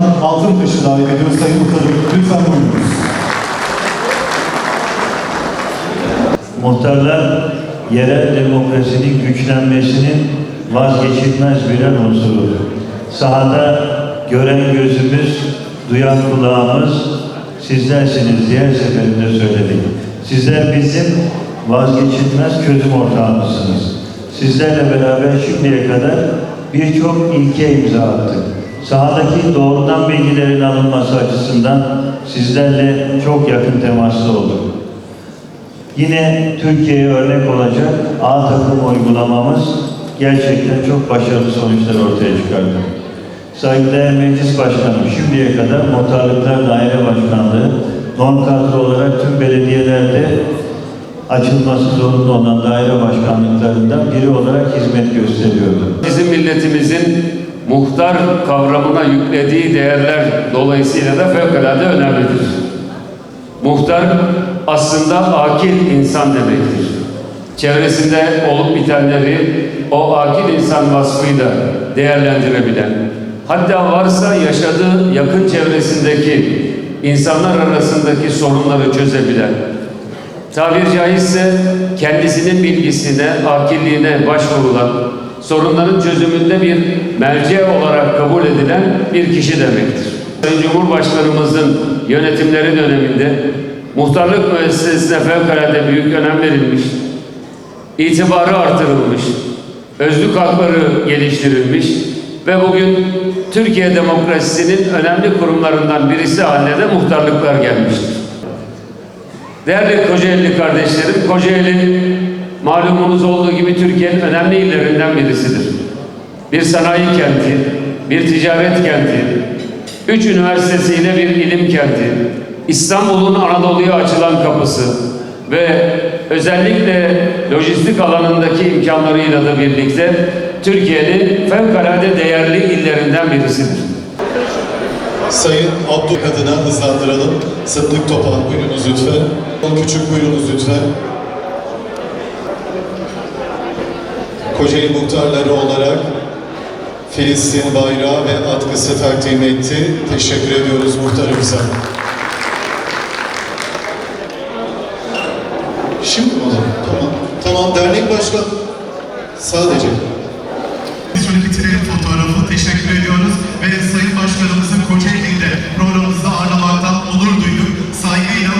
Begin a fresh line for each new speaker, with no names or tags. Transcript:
Altıntaş'ı davet ediyoruz. Sayın Muhtarım lütfen buyurunuz.
Muhtarlar yerel demokrasinin güçlenmesinin vazgeçilmez birer unsurudur. Sahada gören gözümüz, duyan kulağımız sizlersiniz diğer seferinde söyledik. Sizler bizim vazgeçilmez çözüm ortağımızsınız. Sizlerle beraber şimdiye kadar birçok ilke imza attık. Sahadaki doğrudan bilgilerin alınması açısından sizlerle çok yakın temaslı olduk. Yine Türkiye'ye örnek olacak A takım uygulamamız gerçekten çok başarılı sonuçlar ortaya çıkardı. Saygıdeğer Meclis Başkanım şimdiye kadar Muhtarlıklar Daire Başkanlığı norm kadro olarak tüm belediyelerde açılması zorunlu olan daire başkanlıklarından biri olarak hizmet gösteriyordu.
Bizim milletimizin muhtar kavramına yüklediği değerler dolayısıyla da fevkalade önemlidir. Muhtar aslında akil insan demektir. Çevresinde olup bitenleri o akil insan vasfıyla değerlendirebilen, hatta varsa yaşadığı yakın çevresindeki insanlar arasındaki sorunları çözebilen, tabir caizse kendisinin bilgisine, akilliğine başvurulan, sorunların çözümünde bir merci olarak kabul edilen bir kişi demektir. Sayın Cumhurbaşkanımızın yönetimleri döneminde muhtarlık müessesesine fevkalade büyük önem verilmiş, itibarı artırılmış, özlük hakları geliştirilmiş ve bugün Türkiye demokrasisinin önemli kurumlarından birisi haline de muhtarlıklar gelmiştir. Değerli Kocaeli kardeşlerim, Kocaeli malumunuz olduğu gibi Türkiye'nin önemli illerinden birisidir. Bir sanayi kenti, bir ticaret kenti, üç üniversitesiyle bir ilim kenti, İstanbul'un Anadolu'ya açılan kapısı ve özellikle lojistik alanındaki imkanlarıyla da birlikte Türkiye'nin fevkalade değerli illerinden birisidir.
Sayın Abdül adına hızlandıralım. Sıddık Topal buyurunuz lütfen. Küçük buyurunuz lütfen. Kocaeli muhtarları olarak Filistin bayrağı ve atkısı takdim etti. Teşekkür ediyoruz muhtarımıza. Şimdi mi o zaman? Tamam. Tamam dernek başkan. Sadece.
Biz bitirelim fotoğrafı. Teşekkür ediyoruz.